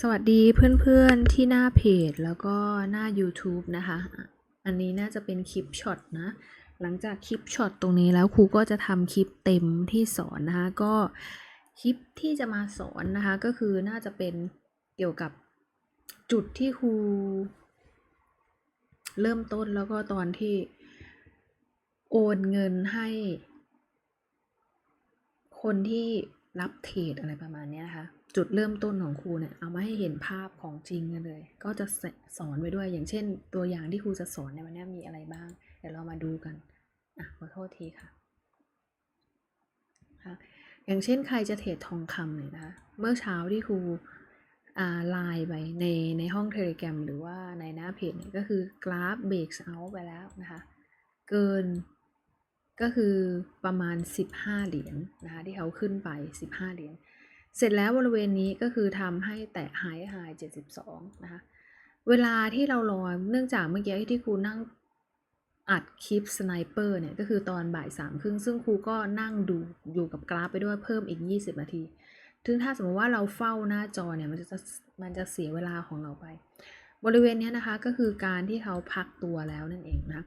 สวัสดีเพื่อนๆที่หน้าเพจแล้วก็หน้า YouTube นะคะ อันนี้น่าจะเป็นคลิปช็อตนะ หลังจากคลิปช็อตตรงนี้แล้วครูก็จะทำคลิปเต็มที่สอนนะคะ ก็คลิปที่จะมาสอนนะคะ ก็คือน่าจะเป็นเกี่ยวกับจุดที่ครูเริ่มต้นแล้วก็ตอนที่โอนเงินให้ คนที่รับเทรดอะไรประมาณนี้นะคะ จุดเริ่มต้นของครูเนี่ยเอามาให้เห็นภาพของจริงกันเลย ก็จะสอนไว้ด้วยอย่างเช่น ตัวอย่างที่ครูจะสอนในวันนี้มีอะไรบ้าง เดี๋ยวเรามาดูกันอะขอโทษทีค่ะคะอย่างเช่นใครจะเทรดทองคำเนี่ยนะคะเมื่อเช้าที่ครูไลน์ไปในในห้องเทเล gram หรือว่าในหน้าเพจเนี่ยก็คือกราฟเบรกเอาไปแล้วนะคะเกินก็คือประมาณ 15 เหรียญนนะคะที่เขาขึ้นไป 15 เหรียญ เสร็จแล้วบริเวณนี้ก็คือทำให้แตะไฮไฮ72 นะคะ เวลาที่เรารอเนื่องจากเมื่อกี้ที่ครูนั่งอัดคลิปสไนเปอร์เนี่ย ก็คือตอนบ่ายสามครึ่งซึ่งครูก็นั่งดูอยู่กับกราฟไปด้วยเพิ่มอีก 20 นาที ถึงถ้าสมมติว่าเราเฝ้าหน้าจอเนี่ย มันจะมันจะเสียเวลาของเราไป บริเวณนี้นะคะก็คือการที่เขาพักตัวแล้วนั่นเองนะ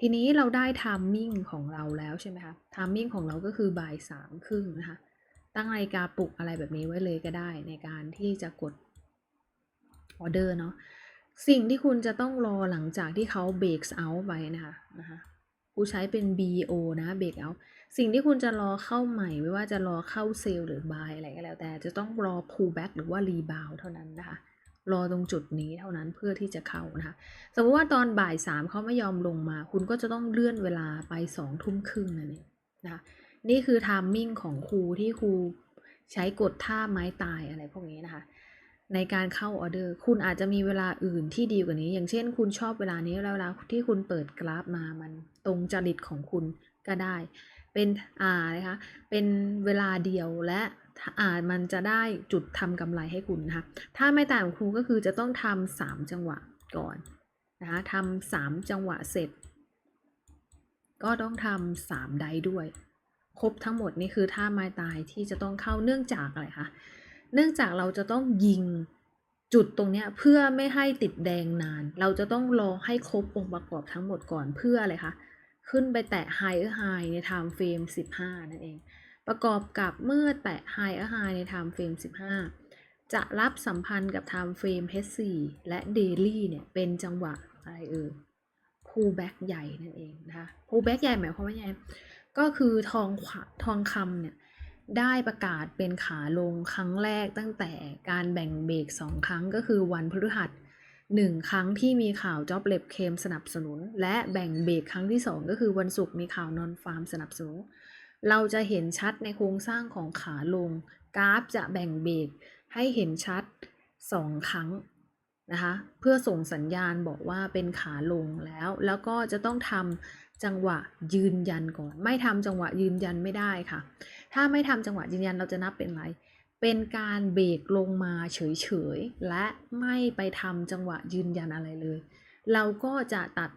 ทีนี้เราได้ทามมิ่งของเราแล้วใช่ไหมคะทามมิ่งของเราก็คือบ่ายสามครึ่งนะคะ ตั้งนาฬิกาปลุกอะไรแบบนี้ไว้เลยก็ได้ในการที่จะกดออเดอร์เนาะสิ่งที่คุณจะต้องรอหลังจากที่เขาเบรกเอาท์ไปนะคะนะคะกูใช้เป็น BO นะเบรกเอาท์สิ่งที่คุณจะรอเข้าใหม่ ไม่ว่าจะรอเข้าเซลล์หรือบายอะไรก็แล้ว แต่จะต้องรอ pullback หรือว่า rebound เท่านั้นนะคะรอตรงจุดนี้เท่านั้นเพื่อที่จะเข้านะคะ สมมติว่าตอนบ่ายสามเขาไม่ยอมลงมา คุณก็จะต้องเลื่อนเวลาไปสองทุ่มครึ่งนั่นเองนะคะ นี่คือทามมิ่งของครูที่ครูใช้กดท่าไม้ตายอะไรพวกนี้นะคะ ในการเข้าออเดอร์ คุณอาจจะมีเวลาอื่นที่ดีกว่านี้ อย่างเช่น คุณชอบเวลานี้แล้วเวลาที่คุณเปิดกราฟมามันตรงจริตของคุณก็ได้ เป็นอ่านะคะเป็นเวลาเดียวและอ่ามันจะได้จุดทำกำไรให้คุณนะคะถ้าไม่ต่างของครูก็คือจะต้องทำสามจังหวะก่อนนะคะทำสามจังหวะเสร็จ ก็ต้องทำสามไดด้วย ครบทั้งหมดนี่คือท่าไม้ตายที่จะต้องเข้าเนื่องจากอะไรคะเนื่องจากเราจะต้องยิงจุดตรงเนี้ยเพื่อไม่ให้ติดแดงนาน เราจะต้องรอให้ครบองค์ประกอบทั้งหมดก่อนเพื่ออะไรคะขึ้นไปแตะ higher high ใน time frame 15 นั่นเอง ประกอบกับเมื่อแตะ higher high ใน time frame 15 จะรับสัมพันธ์กับ time frame H4 และ daily เนี่ยเป็นจังหวะอะไรเอ่ย pullback ใหญ่นั่นเองนะคะ pullback ใหญ่หมายความว่าไง ก็คือทองขวทองคำเนี่ยได้ประกาศเป็นขาลงครั้งแรกตั้งแต่การแบ่งเบรกสองครั้งก็คือวันพฤหัสหนึ่งครั้งที่มีข่าวจ็อบเล็บเคมสนับสนุน และแบ่งเบรกครั้งที่สองก็คือวันศุกร์มีข่าวนอนฟาร์มสนับสนุน เราจะเห็นชัดในโครงสร้างของขาลง กราฟจะแบ่งเบรกให้เห็นชัดสองครั้งนะคะเพื่อส่งสัญญาณบอกว่าเป็นขาลงแล้ว แล้วก็จะต้องทำ จังหวะยืนยันก่อน ไม่ทำจังหวะยืนยันไม่ได้ค่ะ ถ้าไม่ทำจังหวะยืนยันเราจะนับเป็นอะไร เป็นการเบรกลงมาเฉยๆ และไม่ไปทำจังหวะยืนยันอะไรเลย เราก็จะตัด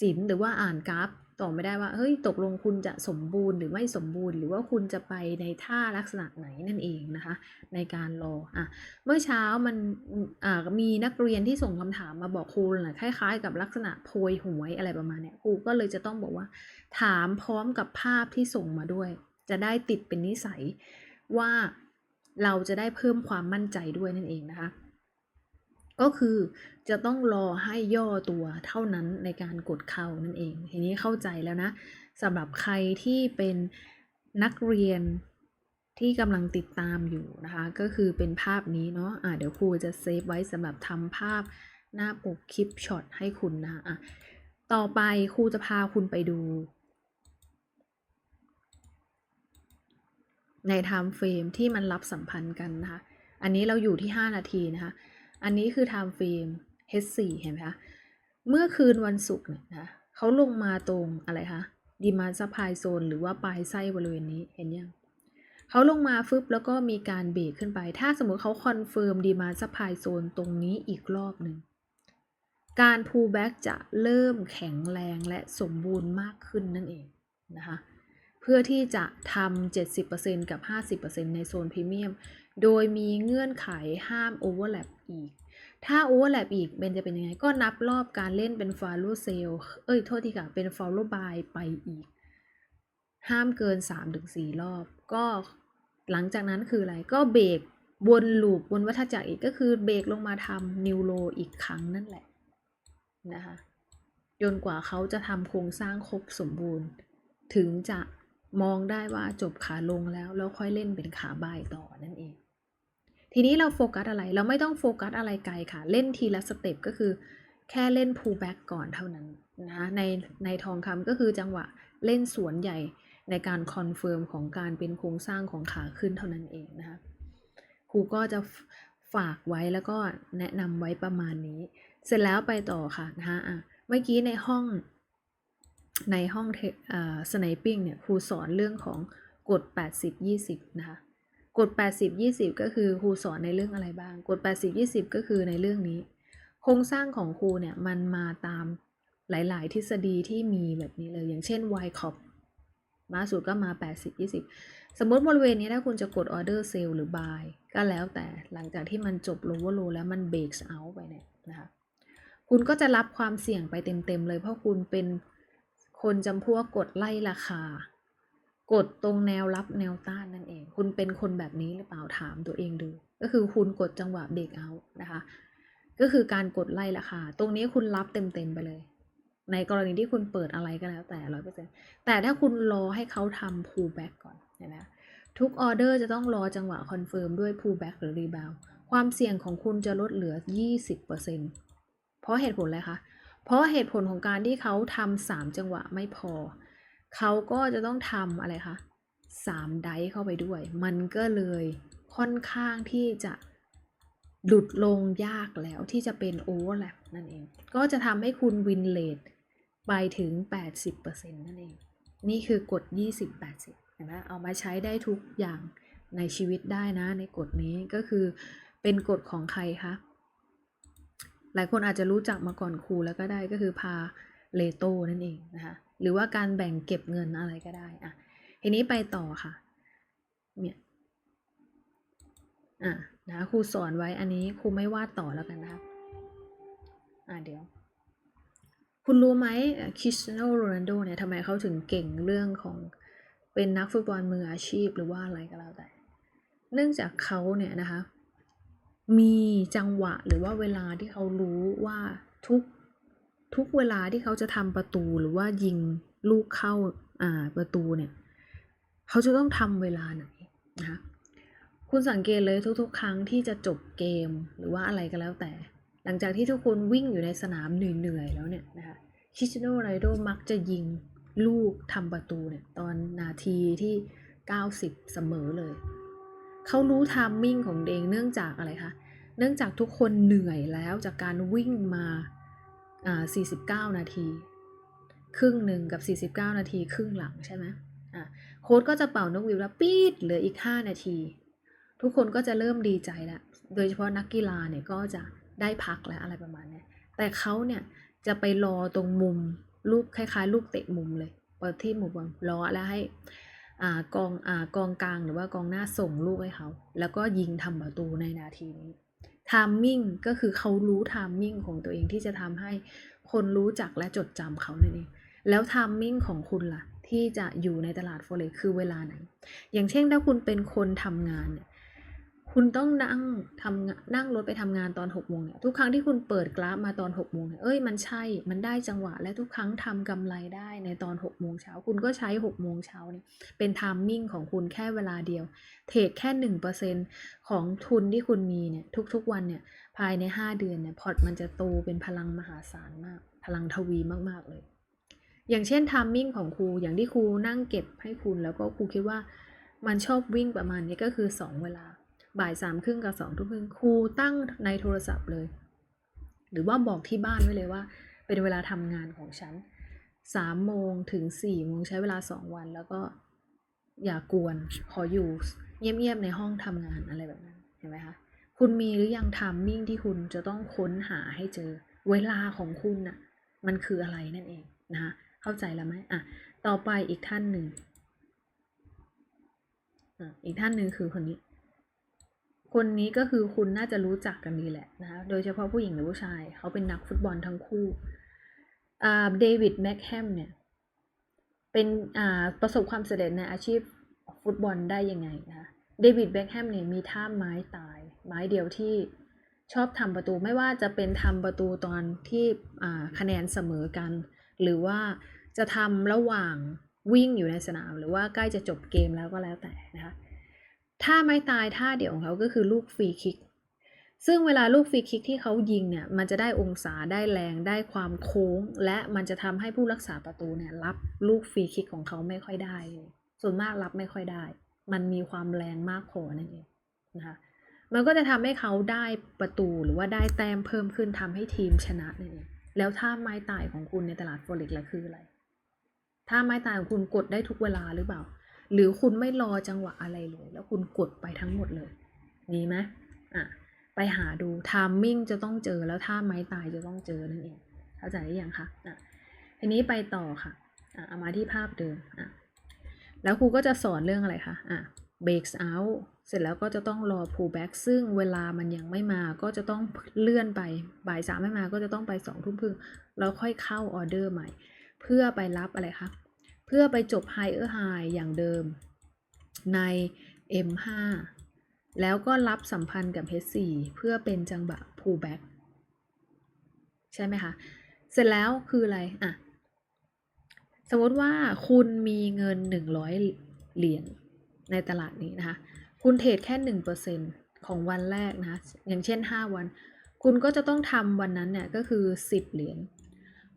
สินหรือว่าอ่านกราฟ ต่อไม่ได้ว่าเฮ้ยตกลงคุณจะสมบูรณ์หรือไม่สมบูรณ์ หรือว่าคุณจะไปในท่าลักษณะไหนนั่นเองนะคะ ในการรออะเมื่อเช้ามันอ่ามีนักเรียนที่ส่งคำถามมาบอกครูแหละคล้าย ๆ กับลักษณะโพยหวยอะไรประมาณเนี้ยครูก็เลยจะต้องบอกว่า ถามพร้อมกับภาพที่ส่งมาด้วย จะได้ติดเป็นนิสัยว่าเราจะได้เพิ่มความมั่นใจด้วยนั่นเองนะคะ ก็คือจะต้องรอให้ย่อตัวเท่านั้นในการกดเข้านั่นเองทีนี้เข้าใจแล้วนะสำหรับใครที่เป็นนักเรียนที่กำลังติดตามอยู่นะคะ ก็คือเป็นภาพนี้เนาะะเดี๋ยวครูจะเซฟไว้สำหรับทำภาพหน้าปกคลิปช็อตให้คุณนะคะะต่อไปครูจะพาคุณไปดู ใน time frame ที่มันรับสัมพันธ์กันนะคะ อันนี้เราอยู่ที่ 5 นาทีนะคะ อันนี้คือ time frame H4 เห็นไหมคะ เมื่อคืนวันศุกร์เนี่ยนะเขาลงมาตรงอะไรคะ demand supply zone หรือว่าปลายไส้บริเวณนี้เห็นยังเขาลงมาฟึบแล้วก็มีการเบรกขึ้นไป ถ้าสมมติเขาคอนเฟิร์ม demand supply zone ตรงนี้อีกรอบหนึ่ง การ pullback จะเริ่มแข็งแรงและสมบูรณ์มากขึ้นนั่นเองนะคะ เพื่อที่จะทำ70%กับ 50%ในโซนพรีเมียม โดยมีเงื่อนไขห้ามโอเวอร์แลป อีก ถ้าโอเวอร์แลปอีกเบนจะเป็นยังไง ก็นับรอบการเล่นเป็น follow sale เอ้ย โทษทีค่ะ เป็น follow buy ไปอีก ห้ามเกิน 3-4 รอบ ก็หลังจากนั้นคืออะไรก็เบรกวนลูปวนวัฏจักรอีกก็คือเบรกลงมาทำนิวโลอีกครั้งนั่นแหละนะคะจนกว่าเขาจะทำโครงสร้างครบสมบูรณ์ ถึงจะมองได้ว่าจบขาลงแล้ว แล้วค่อยเล่นเป็นขาบ่ายต่อนั่นเอง ทีนี้เราโฟกัสอะไร เราไม่ต้องโฟกัสอะไรไกลค่ะ เล่นทีละสเต็ปก็คือ แค่เล่น pull back ก่อนเท่านั้นนะในในทองคำก็คือจังหวะเล่นสวนใหญ่ในการคอนเฟิร์มของการเป็นโครงสร้างของขาขึ้นเท่านั้นเองนะคะครูก็จะฝากไว้แล้วก็แนะนำไว้ประมาณนี้ เสร็จแล้วไปต่อค่ะนะคะะเมื่อกี้ในห้องในห้องสไนปิ้งเนี่ยครูสอนเรื่องของกฎ 80 20 นะคะ กฎ80 20 ก็คือครูสอนในเรื่องอะไรบ้าง กฎ80 20 ก็คือในเรื่องนี้ โครงสร้างของครูเนี่ยมันมาตามหลาย ๆ ทฤษฎีที่มีแบบนี้เลย อย่างเช่น y c o p มาสุดก็มา 80 20 สมมติบริเวณนี้ถ้าคุณจะกด order sell หรือ buy ก็แล้วแต่หลังจากที่มันจบ lower low แล้วมัน breaks out ไปเนี่ยนะคะคุณก็จะรับความเสี่ยงไปเต็ม ๆ เลยเพราะคุณเป็นคนจำพวกกดไล่ราคา กดตรงแนวรับแนวต้านนั่นเอง คุณเป็นคนแบบนี้หรือเปล่าถามตัวเองดู ก็คือคุณกดจังหวะ break out นะคะ ก็คือการกดไล่ราคา ตรงนี้คุณรับเต็มๆไปเลย ในกรณีที่คุณเปิดอะไรก็แล้วแต่ร้อยเปอร์เซ็นแต่ถ้าคุณรอให้เขาทำ pull back ก่อนเห็นไหมทุกออเดอร์จะต้องรอจังหวะคอนเฟิร์มด้วย pull back หรือ rebound ความเสี่ยงของคุณจะลดเหลือ 20%เพราะเหตุผลอะไรคะ เพราะเหตุผลของการที่เขาทำสามจังหวะไม่พอ เขาก็จะต้องทำอะไรคะสามไดเข้าไปด้วย มันก็เลยค่อนข้างที่จะหลุดลงยากแล้วที่จะเป็นโอเวอร์แลปนั่นเอง ก็จะทำให้คุณวินเลทไปถึง 80%นั่นเอง นี่คือกฎ 20-80เห็นไหมเอามาใช้ได้ทุกอย่างในชีวิตได้นะในกฎนี้ก็คือเป็นกฎของใครคะ หลายคนอาจจะรู้จักมาก่อนครูแล้วก็ได้ก็คือพาเลโตนั่นเองนะคะ หรือว่าการแบ่งเก็บเงินอะไรก็ได้อะทีนี้ไปต่อค่ะเนี่ยอะนะครูสอนไว้อันนี้ครูไม่วาดต่อแล้วกันนะคะอะเดี๋ยว คุณรู้ไหมคริสโนโรนัลโดเนี่ยทำไมเขาถึงเก่งเรื่องของเป็นนักฟุตบอลมืออาชีพหรือว่าอะไรก็แล้วแต่ เนื่องจากเขาเนี่ยนะคะ มีจังหวะหรือว่าเวลาที่เขารู้ว่าทุก ทุกเวลาที่เขาจะทำประตูหรือว่ายิงลูกเข้าอ่าประตูเนี่ยเขาจะต้องทำเวลาไหนนะคะคุณสังเกตเลยทุกๆ ครั้งที่จะจบเกมหรือว่าอะไรก็แล้วแต่ หลังจากที่ทุกคนวิ่งอยู่ในสนามเหนื่อยๆแล้วเนี่ยนะคะคริสเตียโนโรโดมักจะยิงลูกทำประตูเนี่ยตอนนาทีที่ 90 เสมอเลย เขารู้ทามมิ่งของเองเนื่องจากอะไรคะ เนื่องจากทุกคนเหนื่อยแล้วจากการวิ่งมา 49 นาที ครึ่งหนึ่งกับ 49 นาที ครึ่งหลังใช่ไหมอะโค้ดก็จะเป่านกหวีดแล้วปี๊ดเหลืออีก 5 นาที ทุกคนก็จะเริ่มดีใจแล้วโดยเฉพาะนักกีฬาเนี่ยก็จะได้พักแล้วอะไรประมาณนี้แต่เขาเนี่ยจะไปรอตรงมุมลูกคล้ายๆ ลูกเตะมุมเลยเปิดที่มุมบอลรอแล้วให้อ่ากองอ่ากองกลางหรือว่ากองหน้าส่งลูกให้เขา แล้วก็ยิงทำประตูในนาทีนี้ ทามมิ่งก็คือเขารู้ทามมิ่งของตัวเองที่จะทำให้คนรู้จักและจดจำเขานั่นเองแล้วทามมิ่งของคุณล่ะ ที่จะอยู่ในตลาดโฟเร็กคือเวลาไหน อย่างเช่นถ้าคุณเป็นคนทำงานเนี่ย คุณต้องนั่งทำนั่งรถไปทำงานตอน6กโมงเนี่ยทุกครั้งที่คุณเปิดกราฟมาตอน6กโมงเนี่ยเอ้ยมันใช่มันได้จังหวะ และทุกครั้งทำกำไรได้ในตอน6กโมงเช้าคุณก็ใช้6กโมงเช้าเนี่ยเป็นทามมิ่งของคุณแค่เวลาเดียว เทรดแค่หนึ่งเปอร์เซ็นของทุนที่คุณมีเนี่ยทุกๆวันเนี่ยภายใน 5 เดือนเนี่ยพอร์ตมันจะโตเป็นพลังมหาศาลมาก พลังทวีมากๆเลยอย่างเช่นทามมิ่งของครูอย่างที่ครูนั่งเก็บให้คุณแล้วก็ครูคิดว่ามันชอบวิ่งประมาณนี้ก็คือ 2 เวลา บ่ายสามครึ่งกับสองทุ่มครึ่งครูตั้งในโทรศัพท์เลย หรือว่าบอกที่บ้านไว้เลยว่า เป็นเวลาทำงานของฉันสามโมงถึงสี่โมงใช้เวลาสองวัน แล้วก็อย่ากวน ขออยู่เงียบๆในห้องทำงานอะไรแบบนั้นเห็นไหมคะคุณมีหรือยังทามมิ่งที่คุณจะต้องค้นหาให้เจอ เวลาของคุณน่ะมันคืออะไรนั่นเองนะคะเข้าใจแล้วไหมอะต่อไปอีกท่านหนึ่งอีกท่านหนึ่งคือคนนี้ คนนี้ก็คือคุณน่าจะรู้จักกันดีแหละนะคะโดยเฉพาะผู้หญิงหรือผู้ชาย เขาเป็นนักฟุตบอลทั้งคู่เดวิดแม็กแฮมเนี่ย เป็นประสบความสำเร็จในอาชีพฟุตบอลได้ยังไงนะคะเดวิดแบ็คแฮมเนี่ยมีท่าไม้ตาย ไม้เดียวที่ชอบทำประตูไม่ว่าจะเป็นทำประตูตอนที่คะแนนเสมอกัน หรือว่าจะทำระหว่างวิ่งอยู่ในสนาม หรือว่าใกล้จะจบเกมแล้วก็แล้วแต่นะคะ ท่าไม้ตายท่าเดียวของเขาก็คือลูกฟรีคิก ซึ่งเวลาลูกฟรีคิกที่เขายิงเนี่ยมันจะได้องศาได้แรงได้ความโค้ง และมันจะทำให้ผู้รักษาประตูเนี่ยรับลูกฟรีคิกของเขาไม่ค่อยได้ ส่วนมากรับไม่ค่อยได้ มันมีความแรงมากพอนั่นเองนะคะมันก็จะทำให้เขาได้ประตูหรือว่าได้แต้มเพิ่มขึ้นทำให้ทีมชนะนั่นเองแล้วท่าไม้ตายของคุณในตลาดฟอเร็กซ์ล่ะคืออะไรท่าไม้ตายของคุณกดได้ทุกเวลาหรือเปล่า หรือคุณไม่รอจังหวะอะไรเลย แล้วคุณกดไปทั้งหมดเลยมีไหมอะไปหาดูทามมิ่งจะต้องเจอแล้วท่าไม้ตายจะต้องเจอนั่นเองเข้าใจหรือยังคะอะทีนี้ไปต่อค่ะอะเอามาที่ภาพเดิมอะแล้วครูก็จะสอนเรื่องอะไรคะอะ breaks out เสร็จแล้วก็จะต้องรอ pull back ซึ่งเวลามันยังไม่มาก็จะต้องเลื่อนไปบ่ายสามไม่มาก็จะต้องไปสองทุ่มครึ่งแล้วค่อยเข้าออเดอร์ใหม่ เพื่อไปรับอะไรคะ เพื่อไปจบ higher high อย่างเดิมใน M5 แล้วก็รับสัมพันธ์กับ H4 เพื่อเป็นจังหวะ pullback ใช่ไหมคะ เสร็จแล้วคืออะไร อะ สมมติว่าคุณมีเงิน 100 เหรียญในตลาดนี้นะคะ คุณเทรดแค่ 1%ของวันแรกนะะอย่างเช่น 5 วัน คุณก็จะต้องทำวันนั้นเนี่ยก็คือ 10 เหรียญ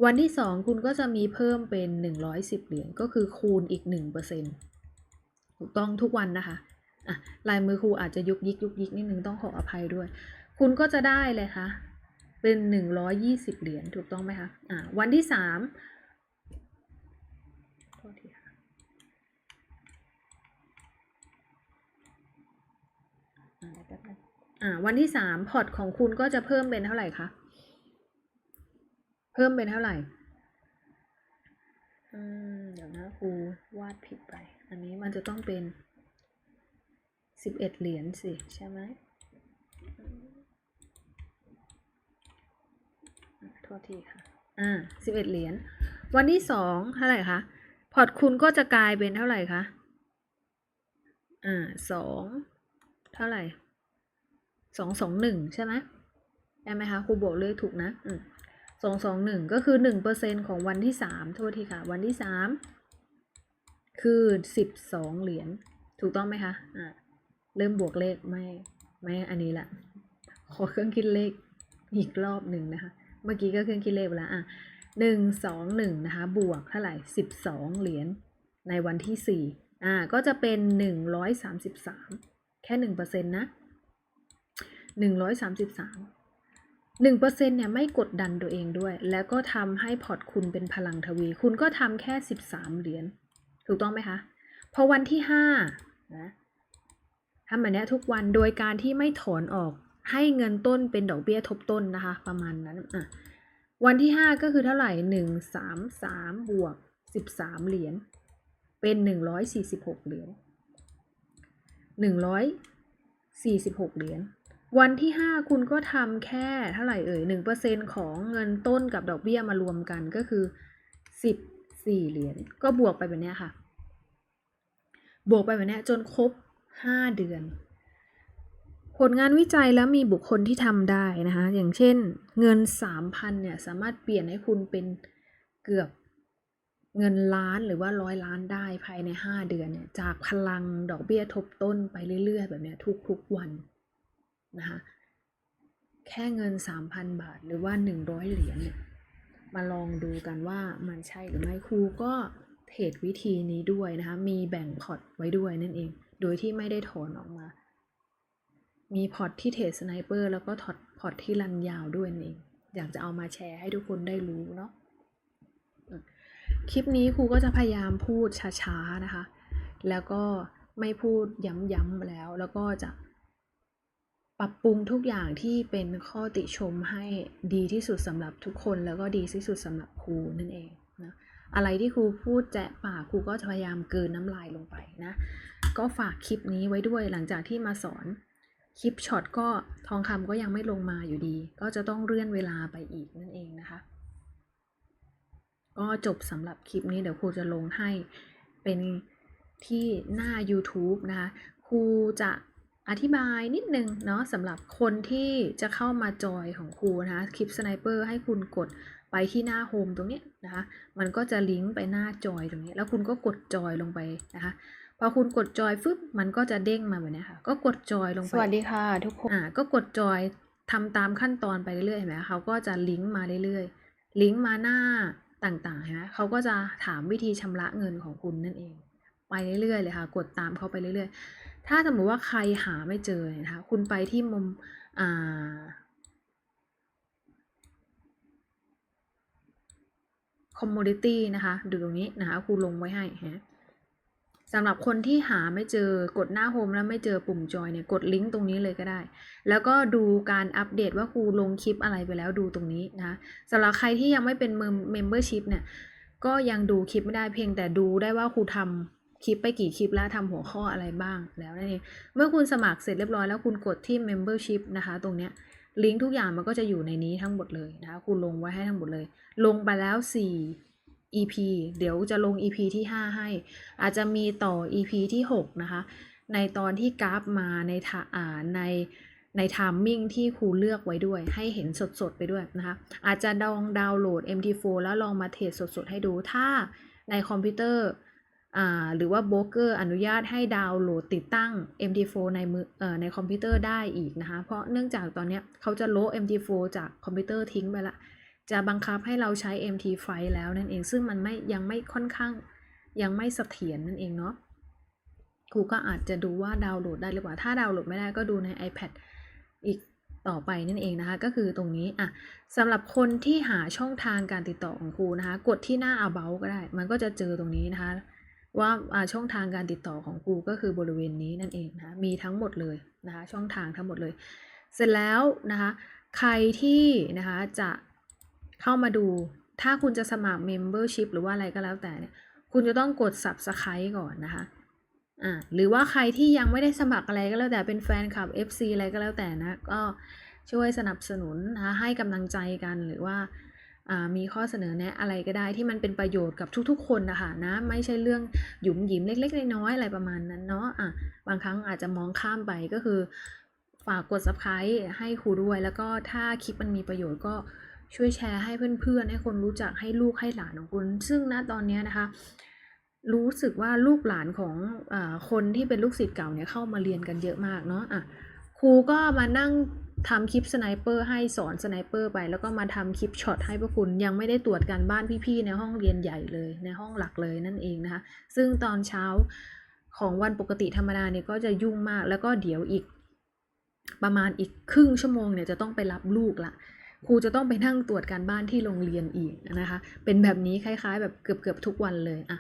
วันที่ 2 คุณก็จะมีเพิ่มเป็น 110 เหรียญก็คือคูณอีก 1%ถูกต้องทุกวันนะคะอะลายมือครูอาจจะยุกยิกยุกยิกนิดนึงต้องขออภัยด้วย คุณก็จะได้เลยค่ะเป็น 120 เหรียญถูกต้องไหมคะอ่าวันที่สามโทษทีค่ะอ่าวันที่สามพอร์ตของคุณก็จะเพิ่มเป็นเท่าไหร่คะ เพิ่มเป็นเท่าไหร่ อืม เดี๋ยวนะครูวาดผิดไป อันนี้มันจะต้องเป็นสิบเอ็ดเหรียญสิ ใช่ไหมอะโทษทีค่ะ อ่าสิบเอ็ดเหรียญ วันที่สองเท่าไหร่คะ พอร์ตคุณก็จะกลายเป็นเท่าไหร่คะ อ่าสองเท่าไหร่สองสองหนึ่งใช่ไหมใช่ไหมคะครูบวกเลขถูกนะ อืม สองสองหนึ่งก็คือหนึ่งเปอร์เซ็นของวันที่สามโทษทีค่ะ วันที่สามคือสิบสองเหรียญถูกต้องไหมคะอ่าเริ่มบวกเลขไม่ไม่อันนี้ละขอเครื่องคิดเลขอีกรอบหนึ่งนะคะ เมื่อกี้ก็เครื่องคิดเลขไปแล้วอะหนึ่งสองหนึ่งนะคะ บวกเท่าไหร่สิบสองเหรียญในวันที่สี่อ่าก็จะเป็นหนึ่งร้อยสามสิบสามแค่หนึ่งเปอร์เซ็นต์นะหนึ่งร้อยสามสิบสาม หนึ่งเปอร์เซ็นเนี่ยไม่กดดันตัวเองด้วย แล้วก็ทำให้พอร์ตคุณเป็นพลังทวี คุณก็ทำแค่สิบสามเหรียญ ถูกต้องไหมคะ พอวันที่ห้านะทำแบบนี้ทุกวันโดยการที่ไม่ถอนออก ให้เงินต้นเป็นดอกเบี้ยทบต้นนะคะ ประมาณนั้นอะวันที่ 5 ก็คือเท่าไหร่หนึ่งสามสามบวกสิบสามเหรียญ เป็นหนึ่งร้อยสี่สิบหกเหรียญหนึ่งร้อยสี่สิบหกเหรียญ วันที่ 5 คุณก็ทำแค่เท่าไหร่เอ่ยหนึ่งเปอร์เซ็นของเงินต้นกับดอกเบี้ยมารวมกันก็คือสิบสี่เหรียญก็บวกไปแบบนี้ค่ะ บวกไปแบบนี้จนครบ 5 เดือน ผลงานวิจัยแล้วมีบุคคลที่ทำได้นะคะ อย่างเช่นเงิน 3,000เนี่ยสามารถเปลี่ยนให้คุณเป็นเกือบเงินล้านหรือว่าร้อยล้านได้ภายใน 5 เดือนเนี่ยจากพลังดอกเบี้ยทบต้นไปเรื่อยๆ แบบนี้ทุกๆวัน นะคะแค่เงิน 3,000 บาทหรือว่า 100 เหรียญเนี่ยมาลองดูกันว่ามันใช่หรือไม่ครูก็เทรดวิธีนี้ด้วยนะคะ มีแบ่งพอร์ตไว้ด้วยนั่นเอง โดยที่ไม่ได้ถอนออกมา มีพอร์ตที่เทรดสไนเปอร์แล้วก็ถอดพอร์ตที่รันยาวด้วยนั่นเอง อยากจะเอามาแชร์ให้ทุกคนได้รู้เนาะคลิปนี้ครูก็จะพยายามพูดช้าๆนะคะ แล้วก็ไม่พูดย้ำๆแล้ว แล้วก็จะ ปรับปรุงทุกอย่างที่เป็นข้อติชมให้ดีที่สุดสำหรับทุกคนแล้วก็ดีที่สุดสำหรับครูนั่นเองนะอะไรที่ครูพูดแจะปากครูก็จะพยายามเกินน้ำลายลงไปนะ ก็ฝากคลิปนี้ไว้ด้วยหลังจากที่มาสอนคลิปช็อตก็ทองคำก็ยังไม่ลงมาอยู่ดี ก็จะต้องเลื่อนเวลาไปอีกนั่นเองนะคะ ก็จบสำหรับคลิปนี้เดี๋ยวครูจะลงให้เป็นที่หน้า YouTube นะคะครูจะ อธิบายนิดนึงเนาะสำหรับคนที่จะเข้ามาจอยของครูนะคะคลิปสไนเปอร์ให้คุณกดไปที่หน้าโฮมตรงเนี้ยนะคะมันก็จะลิงก์ไปหน้าจอยตรงนี้ แล้วคุณก็กดจอยลงไปนะคะพอคุณกดจอยฟึบมันก็จะเด้งมาแบบนี้ค่ะ ก็กดจอยลงไปสวัสดีค่ะทุกคนอ่าก็กดจอยทำตามขั้นตอนไปเรื่อยๆเห็นไหมเขาก็จะลิงก์มาเรื่อยๆ ลิงก์มาหน้าต่างๆเห็นไหมเขาก็จะถามวิธีชำระเงินของคุณนั่นเอง ไปเรื่อยๆเลยค่ะ กดตามเขาไปเรื่อยๆ ถ้าสมมติว่าใครหาไม่เจอเนี่ยนะคะ คุณไปที่มุมอ่า commodity นะคะ ดูตรงนี้นะคะครูลงไว้ให้ฮะสำหรับคนที่หาไม่เจอกดหน้าโฮมแล้วไม่เจอปุ่มจอยเนี่ยกดลิงก์ตรงนี้เลยก็ได้ แล้วก็ดูการอัปเดตว่าครูลงคลิปอะไรไปแล้วดูตรงนี้นะคะสำหรับใครที่ยังไม่เป็น membership เนี่ยก็ยังดูคลิปไม่ได้เพียงแต่ดูได้ว่าครูทำ คลิปไปกี่คลิปแล้วทำหัวข้ออะไรบ้างแล้วนั่นเองเมื่อคุณสมัครเสร็จเรียบร้อยแล้วคุณกดที่ membership นะคะตรงเนี้ยลิงก์ทุกอย่างมันก็จะอยู่ในนี้ทั้งหมดเลยนะคะครูลงไว้ให้ทั้งหมดเลย ลงไปแล้ว 4 EP เดี๋ยวจะลง EP ที่ 5 ให้ อาจจะมีต่อ EP ที่ 6 นะคะ ในตอนที่กราฟมาในทาอ่าในในทามมิ่งที่ครูเลือกไว้ด้วย ให้เห็นสดๆไปด้วยนะคะ อาจจะดองดาวน์โหลด MT4 แล้วลองมาเทสสดๆให้ดูถ้าในคอมพิวเตอร์ หรือว่าโบรกเกอร์อนุญาตให้ดาวน์โหลดติดตั้ง MT4 ในมือในคอมพิวเตอร์ได้อีกนะคะ เพราะเนื่องจากตอนนี้เขาจะโล MT4 จากคอมพิวเตอร์ทิ้งไปละ จะบังคับให้เราใช้ MT ไฟแล้วนั่นเอง ซึ่งมันไม่ยังไม่ค่อนข้างยังไม่เสถียรนั่นเองเนาะ ครูก็อาจจะดูว่าดาวน์โหลดได้หรือเปล่า ถ้าดาวน์โหลดไม่ได้ก็ดูใน iPad อีกต่อไปนั่นเองนะคะ ก็คือตรงนี้อะสำหรับคนที่หาช่องทางการติดต่อของครูนะคะ กดที่หน้า about ก็ได้ มันก็จะเจอตรงนี้นะคะ ว่าช่องทางการติดต่อของครูก็คือบริเวณนี้นั่นเองนะมีทั้งหมดเลยนะคะช่องทางทั้งหมดเลย เสร็จแล้วนะคะใครที่นะคะจะเข้ามาดูถ้าคุณจะสมัคร membership หรือว่าอะไรก็แล้วแต่เนี่ยคุณจะต้องกด subscribe ก่อนนะคะอ่าหรือว่าใครที่ยังไม่ได้สมัครอะไรก็แล้วแต่เป็นแฟนคลับ FC อะไรก็แล้วแต่นะก็ช่วยสนับสนุนนะคะให้กำลังใจกันหรือว่า มีข้อเสนอแนะอะไรก็ได้ที่มันเป็นประโยชน์กับทุกๆ คนนะคะนะไม่ใช่เรื่องหยุมหยิมเล็กๆน้อยๆอะไรประมาณนั้นเนาะอะบางครั้งอาจจะมองข้ามไปก็คือ ฝากกด subscribe ให้ครูด้วย แล้วก็ถ้าคลิปมันมีประโยชน์ก็ช่วยแชร์ให้เพื่อนๆ ให้คนรู้จักให้ลูกให้หลานของคุณ ซึ่งณตอนนี้นะคะ รู้สึกว่าลูกหลานของอคนที่เป็นลูกศิษย์เก่าเนี่ยเข้ามาเรียนกันเยอะมากเนาะอะครูก็มานั่ง ทำคลิปสไนเปอร์ให้สอนสไนเปอร์ไป แล้วก็มาทำคลิปช็อตให้พวกคุณยังไม่ได้ตรวจการบ้านพี่ๆในห้องเรียนใหญ่เลยในห้องหลักเลยนั่นเองนะคะ ซึ่งตอนเช้าของวันปกติธรรมดาเนี่ยก็จะยุ่งมากแล้วก็เดี๋ยวอีก ประมาณอีกครึ่งชั่วโมงเนี่ยจะต้องไปรับลูกละครูจะต้องไปนั่งตรวจการบ้านที่โรงเรียนอีกนะคะ เป็นแบบนี้คล้าย ๆ แบบเกือบๆทุกวันเลยอะ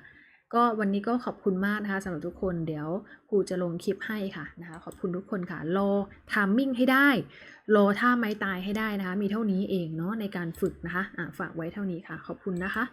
ก็วันนี้ก็ขอบคุณมากนะคะสำหรับทุกคนเดี๋ยวครูจะลงคลิปให้ค่ะนะคะ ขอบคุณทุกคนค่ะรอทามมิ่งให้ได้รอท่าไม้ตายให้ได้นะคะ มีเท่านี้เองเนาะในการฝึกนะคะะฝากไว้เท่านี้ค่ะ ขอบคุณนะคะ